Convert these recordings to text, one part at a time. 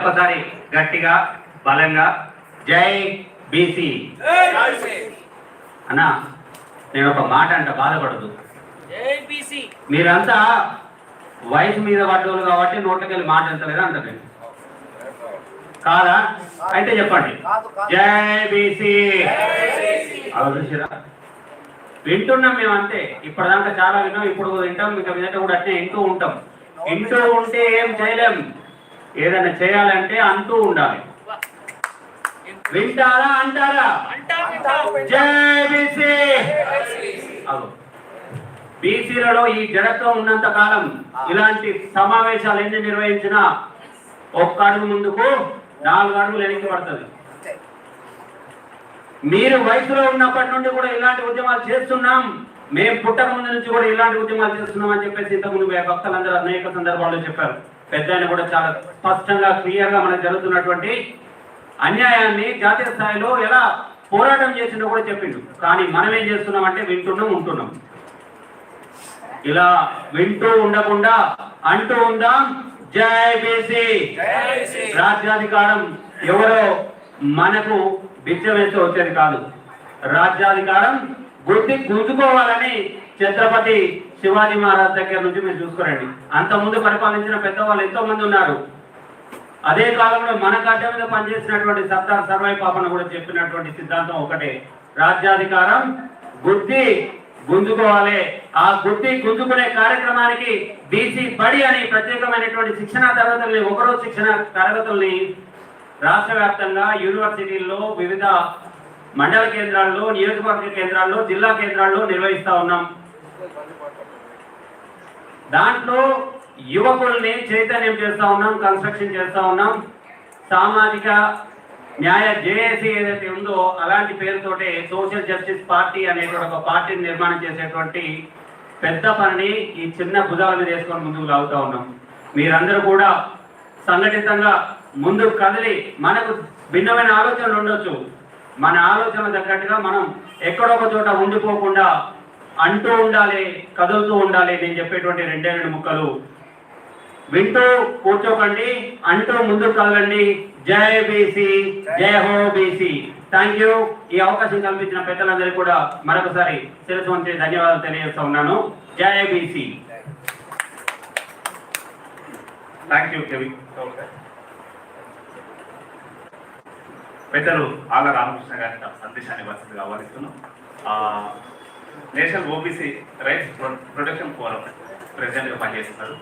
ఒకసారి గట్టిగా బలంగా. జై బీసీ. అన్నా నేను ఒక మాట అంట బాధపడదు మీరంతా వయసు మీద పడ్డోళ్ళు కాబట్టి నోట్లకెళ్ళి మాట ఎంతలేదు అంట నేను కాదా? అయితే చెప్పండి. జై బీసీ. వింటున్నాం మేము అంతే ఇప్పటిదాకా చాలా విన్నాం ఇప్పుడు వింటాం ఇంకా మీదట కూడా అట్నే వింటూ ఉంటాం. వింటూ ఉంటే ఏం చేయలేం. ఏదైనా చేయాలంటే అంటూ ఉండాలి. వింటారా అంటారా? బీసీలలో ఈ జడత్వం ఉన్నంత కాలం ఇలాంటి సమావేశాలు ఎన్ని నిర్వహించినా ఒక్క అడుగు ముందుకు నాలుగు అడుగులు వెనక్కి పడుతుంది. మీరు వయసులో ఉన్నప్పటి నుండి కూడా ఇలాంటి ఉద్యమాలు చేస్తున్నాం. మేము పుట్టక ముందు నుంచి కూడా ఇలాంటి ఉద్యమాలు చేస్తున్నాం అని చెప్పేసి ఇంతకుముందు భక్తులందరూ అనేక సందర్భాల్లో చెప్పారు. పెద్ద కూడా చాలా స్పష్టంగా క్లియర్గా మనకు జరుగుతున్నటువంటి అన్యాయాన్ని జాతీయ స్థాయిలో ఎలా పోరాటం చేసిండో కూడా చెప్పిండు. కానీ మనం ఏం చేస్తున్నాం అంటే వింటున్నాం ఉంటున్నాం. ఇలా వింటూ ఉండకుండా అంటూ ఉందాం. జై బీసీ. రాజ్యాధికారం ఎవరో మనకు బిచ్చం వేస్తే వచ్చేది కాదు. రాజ్యాధికారం గుర్తి గుంజుకోవాలని ఛత్రపతి శివాజీ మహారాజ్ దగ్గర నుంచి మీరు చూసుకోరండి. అంత ముందు పరిపాలించిన పెద్దవాళ్ళు ఎంతో మంది ఉన్నారు. అదే కాలంలో మన గడ్డ మీద పనిచేసినటువంటి సర్దార్ సర్వై పాపన కూడా చెప్పినటువంటి సిద్ధాంతం ఒకటే. రాజ్యాధికారం గుర్తి గుంజుకోవాలి. ఆ గుర్తి గుంజుకునే కార్యక్రమానికి బీసీ బడి అని ప్రత్యేకమైనటువంటి శిక్షణ తరగతుల్ని ఒకరోజు శిక్షణ తరగతుల్ని రాష్ట్ర వ్యాప్తంగా యూనివర్సిటీల్లో వివిధ మండల కేంద్రాల్లో నియోజకవర్గ కేంద్రాల్లో జిల్లా కేంద్రాల్లో నిర్వహిస్తా ఉన్నాం. దాంట్లో యువకుల్ని చైతన్యం చేస్తా ఉన్నాం కన్స్ట్రక్షన్ చేస్తా ఉన్నాం. సామాజిక న్యాయ జేఏసీ ఏదైతే ఉందో అలాంటి పేరుతోటే సోషల్ జస్టిస్ పార్టీ అనేటువంటి ఒక పార్టీని నిర్మాణం చేసేటువంటి పెద్ద పనిని ఈ చిన్న భుజాల మీద వేసుకొని ముందుకు లాగుతా ఉన్నాం. మీరందరూ కూడా సంఘటితంగా ముందుకు కదిలి మనకు భిన్నమైన ఆలోచనలు ఉండొచ్చు. మన ఆలోచన తగ్గట్టుగా మనం ఎక్కడొక చోట ఉండిపోకుండా అంటూ ఉండాలి కదులుతూ ఉండాలి నేను చెప్పేటువంటి రెండే రెండు ముక్కలు. వింటూ కూర్చోకండి అంటూ ముందుకు కదలండి జై బీసీ జై హో బీసీ. థ్యాంక్ యూ ఈ అవకాశం కల్పించిన పెద్దలందరికీ కూడా మరొకసారి శిరసు వంచి ధన్యవాదాలు తెలియజేస్తా ఉన్నాను. జై బీసీ. థ్యాంక్ యూ కవి పెద్దలు ఆళ్ళ రామకృష్ణ గారి సందేశాన్ని వసతిగా ఆహ్వానిస్తున్నాం. National OBC rights pro- protection forum ప్రెసిడెంట్గా పనిచేస్తున్నారు.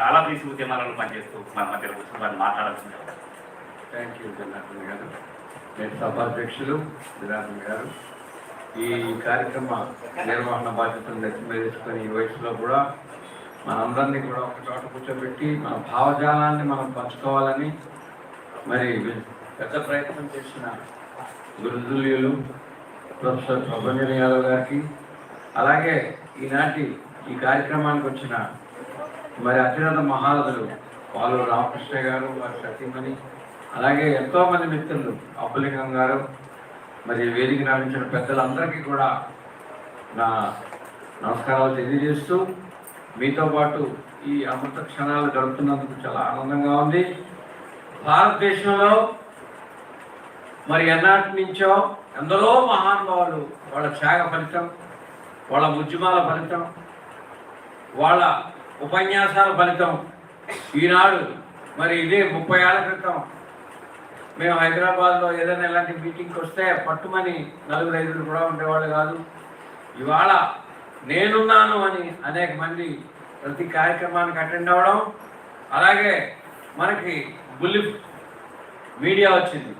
చాలా బీసీ ఉద్యమాలలో పనిచేస్తూ మన మధ్యలో కూర్చొని వారిని మాట్లాడాల్సింది. థ్యాంక్ యూ జనార్దన్ గారు. నేను సభాధ్యక్షులు జనార్దన్ గారు. ఈ కార్యక్రమ నిర్వహణ బాధ్యతను నెత్తి ఈ వయసులో కూడా మనందరినీ కూడా ఒక చోట కూర్చోబెట్టి మన భావజాలాన్ని మనం పంచుకోవాలని మరి పెద్ద ప్రయత్నం చేసిన గురుదుల్యులు ప్రొఫెసర్ ప్రభంజన్ యాదవ్ గారికి అలాగే ఈనాటి ఈ కార్యక్రమానికి వచ్చిన మరి అత్యున్నత మహారథులు పాలు రామకృష్ణ గారు వారి సతీమణి అలాగే ఎంతోమంది మిత్రులు అబ్బులింగం గారు మరి వేదిక నడిచిన పెద్దలందరికీ కూడా నా నమస్కారాలు తెలియజేస్తూ మీతో పాటు ఈ అమృత క్షణాలు గడుపుతున్నందుకు చాలా ఆనందంగా ఉంది. భారతదేశంలో మరి ఎన్నాటి నుంచో ఎందరో మహానుభావులు వాళ్ళ త్యాగ ఫలితం వాళ్ళ ఉద్యమాల ఫలితం వాళ్ళ ఉపన్యాసాల ఫలితం. ఈనాడు మరి ఇదే ముప్పై ఏళ్ళ క్రితం మేము హైదరాబాద్లో ఏదైనా ఇలాంటి మీటింగ్కి వస్తే పట్టుమని నలుగురు ఐదుగురు కూడా ఉండేవాళ్ళు కాదు. ఇవాళ నేనున్నాను అని అనేక మంది ప్రతి కార్యక్రమానికి అటెండ్ అవ్వడం అలాగే మనకి బుల్లి మీడియా వచ్చింది.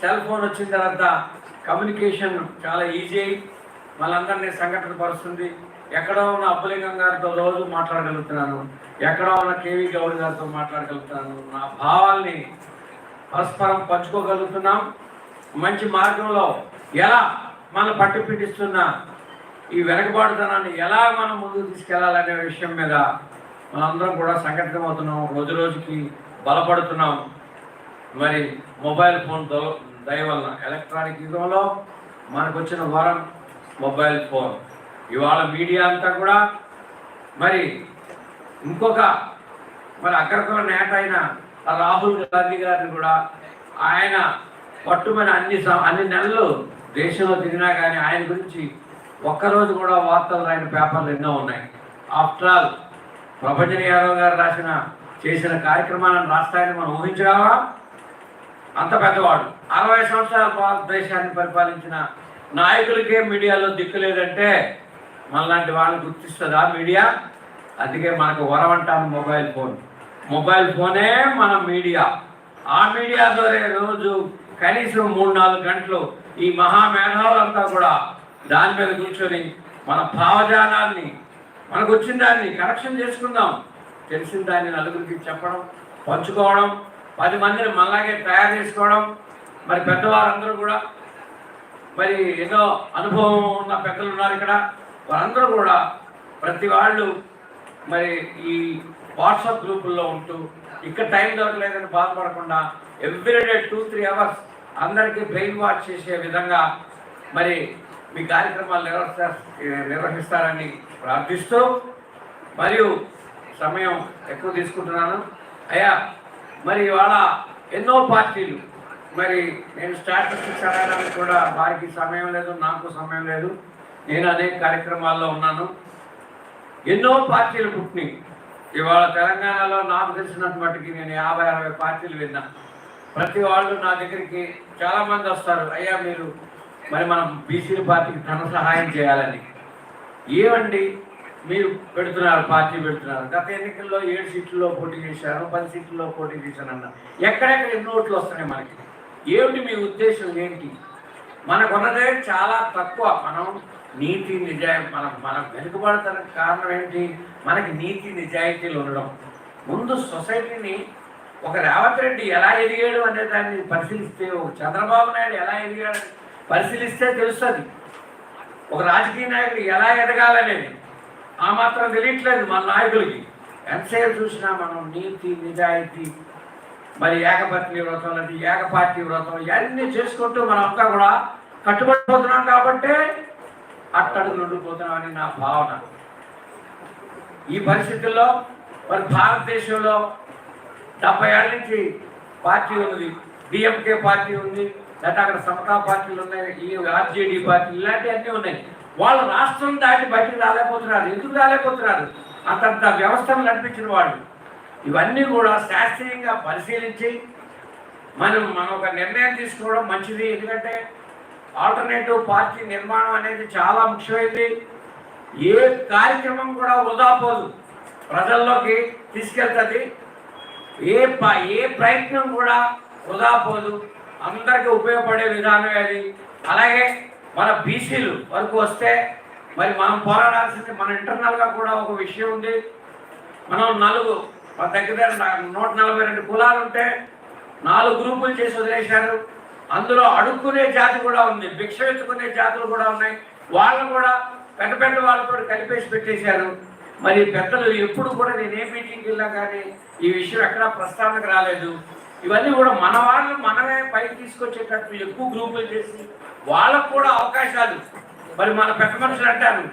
సెల్ ఫోన్ వచ్చిన తర్వాత కమ్యూనికేషన్ చాలా ఈజీ అయి మనందరినీ సంఘటన పరుస్తుంది ఎక్కడో ఉన్న అబ్బలింగం గారితో రోజు మాట్లాడగలుగుతున్నాను. ఎక్కడో ఉన్న కేవీ గౌడ్ గారితో మాట్లాడగలుగుతున్నాను. నా భావాల్ని పరస్పరం పంచుకోగలుగుతున్నాం. మంచి మార్గంలో ఎలా మన పట్టు పీడిస్తున్న ఈ వెనకబాటుతనాన్ని ఎలా మనం ముందుకు తీసుకెళ్ళాలనే విషయం మీద మనందరం కూడా సంఘటితమవుతున్నాం. రోజు రోజుకి బలపడుతున్నాం. మరి మొబైల్ ఫోన్ దో- దయ వలన ఎలక్ట్రానిక్ యుగంలో మనకు వచ్చిన వరం మొబైల్ ఫోన్. ఇవాళ మీడియా అంతా కూడా మరి ఇంకొక మరి అక్కడికో నేట అయిన రాహుల్ గాంధీ గారిని కూడా ఆయన పట్టుమని అన్ని అన్ని నెలలు దేశంలో తిరిగినా కానీ ఆయన గురించి ఒక్కరోజు కూడా వార్తలు రాయని పేపర్లు ఎన్నో ఉన్నాయి. ఆఫ్టర్ ఆల్ ప్రభంజన యాదవ్ గారు రాసిన చేసిన కార్యక్రమాలను రాష్ట్రాన్ని మనం ఊహించగలవా అంత పెద్దవాడు. అరవై సంవత్సరాల భారతదేశాన్ని పరిపాలించిన నాయకులకే మీడియాలో దిక్కు లేదంటే మనలాంటి వాళ్ళని గుర్తిస్తుందా మీడియా? అందుకే మనకు వరవంటాము మొబైల్ ఫోన్. మొబైల్ ఫోనే మన మీడియా. ఆ మీడియా ద్వారా రోజు కనీసం మూడు నాలుగు గంటలు ఈ మహామేధావులంతా కూడా దాని మీద కూర్చొని మన భావజాలాన్ని మనకు వచ్చిన దాన్ని కరెక్షన్ చేసుకుందాం. తెలిసిన దాన్ని నలుగురికి చెప్పడం పంచుకోవడం పది మందిని మనలాగే తయారు చేసుకోవడం మరి పెద్దవారందరూ కూడా మరి ఎన్నో అనుభవం ఉన్న పెద్దలు ఉన్నారు ఇక్కడ. వారందరూ కూడా ప్రతి వాళ్ళు మరి ఈ వాట్సాప్ గ్రూపుల్లో ఉంటూ ఇక్కడ టైం దొరకలేదని బాధపడకుండా ఎవ్రీడే టూ త్రీ అవర్స్ అందరికీ బ్రెయిన్ వాష్ చేసే విధంగా మరి మీ కార్యక్రమాలు నిర్వహిస్తా నిర్వహిస్తారని ప్రార్థిస్తూ మరియు సమయం ఎక్కువ తీసుకుంటున్నాను. అయ్యా మరి ఇవాళ ఎన్నో పార్టీలు మరి నేను స్టాటిస్టిక్స్ అడగడానికి కూడా వారికి సమయం లేదు నాకు సమయం లేదు. నేను అనేక కార్యక్రమాల్లో ఉన్నాను. ఎన్నో పార్టీలు పుట్టినాయి. ఇవాళ తెలంగాణలో నాకు తెలిసినంత మట్టుకి నేను యాభై అరవై పార్టీలు విన్నా. ప్రతి వాళ్ళు నా దగ్గరికి చాలా మంది వస్తారు. అయ్యా మీరు మరి మనం బీసీల పార్టీకి ధన సహాయం చేయాలని. ఏమండి మీరు పెడుతున్నారు పార్టీ పెడుతున్నారు. గత ఎన్నికల్లో ఏడు సీట్లలో పోటీ చేశారు పది సీట్లలో పోటీ చేశాను అన్న ఎక్కడెక్కడ ఎన్ని ఓట్లు వస్తున్నాయి మనకి? ఏమిటి మీ ఉద్దేశం ఏంటి? మనకున్నదే చాలా తక్కువ. మనం నీతి నిజాయితీ మనం మనం వెనుకబడతానికి కారణం ఏంటి? మనకి నీతి నిజాయితీలు ఉండడం. ముందు సొసైటీని ఒక రేవంత్ రెడ్డి ఎలా ఎదిగాడు అనే దాన్ని పరిశీలిస్తే ఒక చంద్రబాబు నాయుడు ఎలా ఎదిగాడు పరిశీలిస్తే తెలుస్తుంది. ఒక రాజకీయ నాయకుడు ఎలా ఎదగాలనేది ఆ మాత్రం తెలియట్లేదు మన నాయకులకి ఎంతసేపు చూసినా మనం నీతి నిజాయితీ మరి ఏకపత్ని వ్రతం లాంటి ఏకపార్టీ వ్రతం ఇవన్నీ చేసుకుంటూ మనం అంతా కూడా కట్టుబడిపోతున్నాం కాబట్టి అట్టడుగు ఉండిపోతున్నామని నా భావన. ఈ పరిస్థితుల్లో మరి భారతదేశంలో డెబ్బై ఏళ్ళ నుంచి పార్టీ ఉంది డిఎంకే పార్టీ ఉంది లేదా అక్కడ సమతా పార్టీలు ఉన్నాయి ఈ ఆర్జేడీ పార్టీ ఇలాంటివన్నీ ఉన్నాయి. వాళ్ళు రాష్ట్రం దాటి బయటకు రాలేకపోతున్నారు ఎందుకు రాలేకపోతున్నారు? అంతంత వ్యవస్థను నడిపించిన వాళ్ళు. ఇవన్నీ కూడా శాస్త్రీయంగా పరిశీలించి మనం మనం ఒక నిర్ణయం తీసుకోవడం మంచిది. ఎందుకంటే ఆల్టర్నేటివ్ పార్టీ నిర్మాణం అనేది చాలా ముఖ్యమైనది. ఏ కార్యక్రమం కూడా వృధా పోదు. ప్రజల్లోకి తీసుకెళ్తుంది. ఏ ప- ఏ ప్రయత్నం కూడా వృధా పోదు. అందరికీ ఉపయోగపడే విధానమే అది. అలాగే మన బీసీలు వరకు వస్తే మరి మనం పోరాడాల్సింది మన ఇంటర్నల్గా కూడా ఒక విషయం ఉంది. మనం నలుగు మన దగ్గర దగ్గర నూట నలభై రెండు కులాలు ఉంటే నాలుగు గ్రూపులు చేసి వదిలేశారు. అందులో అడుక్కునే జాతి కూడా ఉంది భిక్ష ఎత్తుకునే జాతులు కూడా ఉన్నాయి. వాళ్ళను కూడా పెద్ద పెద్ద వాళ్ళతో కలిపేసి పెట్టేశారు. మరి పెద్దలు ఎప్పుడు కూడా నేను ఏ మీటింగ్కి వెళ్ళా కానీ ఈ విషయం ఎక్కడా ప్రస్తావనకు రాలేదు. ఇవన్నీ కూడా మన వాళ్ళు మనమే పైకి తీసుకొచ్చేటట్టు ఎక్కువ గ్రూపులు చేసి వాళ్ళకు కూడా అవకాశాలు. మరి మన పెద్ద మనుషులు అంటారు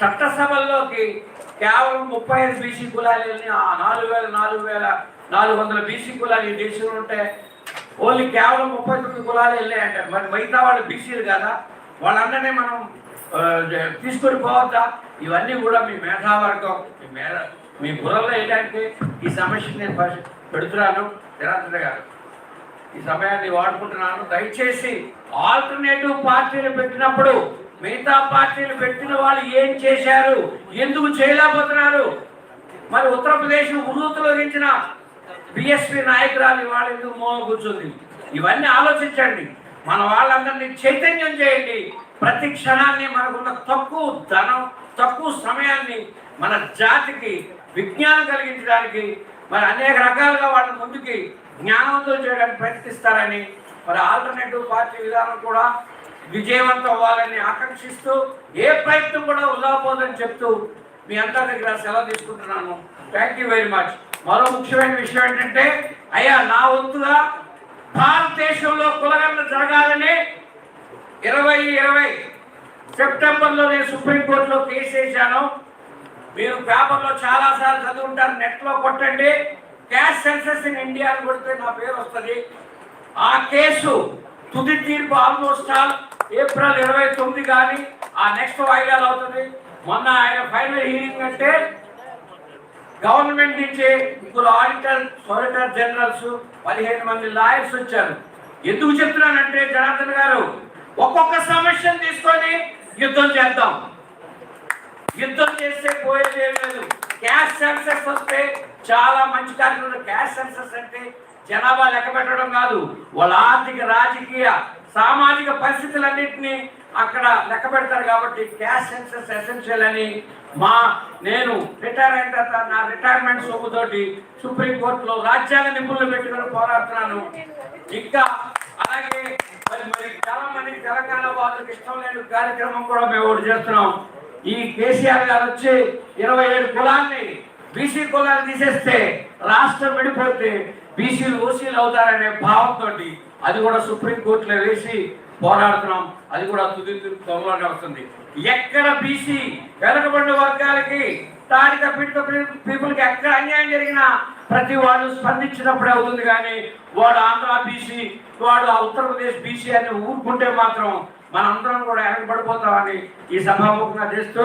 చట్టసభల్లోకి కేవలం ముప్పై ఐదు బీసీ కులాలు వెళ్ళి ఆ నాలుగు వేల నాలుగు వేల నాలుగు వందల బీసీ కులాలు ఈ దేశంలో ఉంటే ఓన్లీ కేవలం ముప్పై తొమ్మిది కులాలు వెళ్ళాయి మరి మిగతా వాళ్ళు బీసీలు కదా? వాళ్ళందరినీ మనం తీసుకొని పోవద్దా? ఇవన్నీ కూడా మీ మేధావర్గం మీ మేధ మీ బుర్రలో వేయడానికి ఈ సమస్యను నేను పెడుతున్నాను. నిరంతర గారు ఈ సమయాన్ని వాడుకుంటున్నాను. దయచేసి ఆల్టర్నేటివ్ పార్టీలు పెట్టినప్పుడు మిగతా పార్టీలు పెట్టిన వాళ్ళు ఏం చేశారు? ఎందుకు చేయలేకపోతున్నారు? మరి ఉత్తరప్రదేశ్ ఉర్రూతులోగించిన బిఎస్పి నాయకురాలు ఇవాళ ఎందుకు మోహ కూర్చుంది? ఇవన్నీ ఆలోచించండి. మన వాళ్ళందరినీ చైతన్యం చేయండి. ప్రతి క్షణాన్ని మనకున్న తక్కువ ధనం తక్కువ సమయాన్ని మన జాతికి విజ్ఞానం కలిగించడానికి మరి అనేక రకాలుగా వాళ్ళ ముందుకి జ్ఞానంతో చేయడానికి ప్రయత్నిస్తారని మరి ఆల్టర్నేటివ్ పార్టీ విధానం కూడా విజయవంతం అవ్వాలని ఆకాంక్షిస్తూ ఏ ప్రయత్నం కూడా వృధాపోదని చెప్తూ మీ అందరి దగ్గర సెలవు తీసుకుంటున్నాను. థ్యాంక్ యూ వెరీ మచ్ మరో ముఖ్యమైన విషయం ఏంటంటే అయ్యా నా వంతుగా భారతదేశంలో కులగన్న జరగాలని ఇరవై ఇరవై సెప్టెంబర్లో నేను సుప్రీంకోర్టులో కేసు వేశాను. మీరు పేపర్లో చాలాసార్లు చదువుంటారు నెట్లో కొట్టండి. క్యాష్ సెన్సెస్ ఇన్ ఇండియా అని కొడితే నా పేరు వస్తుంది. ఆ కేసు తుది తీర్పు ఆల్మోస్ట్ ఆల్ ఏప్రిల్ ఇరవై తొమ్మిది కానీ ఆ నెక్స్ట్ వాయిదాలు అవుతుంది. మొన్న ఆయన ఫైనల్ హీరింగ్ అంటే గవర్నమెంట్ నుంచి ఇప్పుడు ఆడిటర్ సొలిటర్ జనరల్స్ పదిహేను మంది లాయర్స్ వచ్చారు. ఎందుకు చెప్తున్నానంటే జనార్దన్ గారు ఒక్కొక్క సమస్యను తీసుకొని యుద్ధం చేద్దాం. యుద్ధం చేస్తే పోయేది ఏం లేదు. క్యాష్ సెన్సెస్ వస్తే చాలా మంచి కార్యక్రమం క్యాష్ సెన్సెస్ అంటే జనాభా లెక్క పెట్టడం కాదు. వాళ్ళ ఆర్థిక రాజకీయ సామాజిక పరిస్థితులన్నింటినీ అక్కడ లెక్క పెడతారు కాబట్టి క్యాష్ సెన్సెస్ ఎసెన్షియల్ అని మా నేను రిటైర్ అయిన తర్వాత నా రిటైర్మెంట్ సొమ్ముతోటి సుప్రీంకోర్టులో రాజ్యాంగ నిపుణులు పెట్టుకుని పోరాడుతున్నాను. ఇంకా అలాగే మరి మరి చాలా మంది తెలంగాణ వాళ్ళకి ఇష్టం లేని కార్యక్రమం కూడా మేము చేస్తున్నాం. ఈ కేసీఆర్ గారు వచ్చి ఇరవై ఏడు కులాన్ని బీసీ కులాలు తీసేస్తే రాష్ట్రం విడిపోతే బీసీలు ఓసీలు అవుతారనే భావంతో అది కూడా సుప్రీం కోర్టులో వేసి పోరాడుతున్నాం. అది కూడా తుది తీర్పు త్వరలోనే వస్తుంది ఎక్కడ బీసీ వెనకబడిన వర్గాలకి స్థానిక పీడిత పీపుల్కి ఎక్కడ అన్యాయం జరిగినా ప్రతి వాడు స్పందించినప్పుడే అవుతుంది కానీ వాడు ఆంధ్ర బీసీ వాడు ఉత్తరప్రదేశ్ బీసీ అని ఊరుకుంటే మాత్రం మనందరం కూడా వెనకబడిపోతామని ఈ సభాముఖంగా చేస్తూ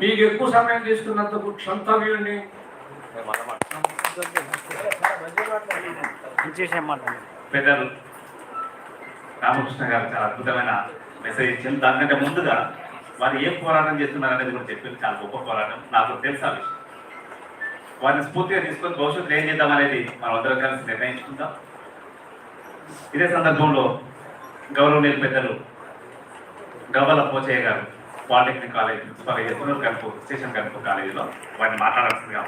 మీకు ఎక్కువ సమయం తీసుకున్నందుకు క్షంతవ్యుడిని పెద్దలు రామకృష్ణ గారు చాలా అద్భుతమైన మెసేజ్ ఇచ్చింది దానికంటే ముందుగా వారు ఏం పోరాటం చేస్తున్నారు అనేది కూడా చెప్పింది చాలా గొప్ప పోరాటం. నాకు తెలుసా విషయం. వారిని స్ఫూర్తిగా తీసుకొని భవిష్యత్తులో ఏం చేద్దాం అనేది మనం అందరం కలిసి నిర్ణయించుకుందాం. ఇదే సందర్భంలో గౌరవనీయులు పెద్దలు గవ్వల పోచయ్య గారు పాలిటెక్నిక్ కాలేజ్ ప్రిన్సిపాల్ చేస్తున్నారు కనుక స్టేషన్ కనుక కాలేజీలో వారిని మాట్లాడాల్సిందిగా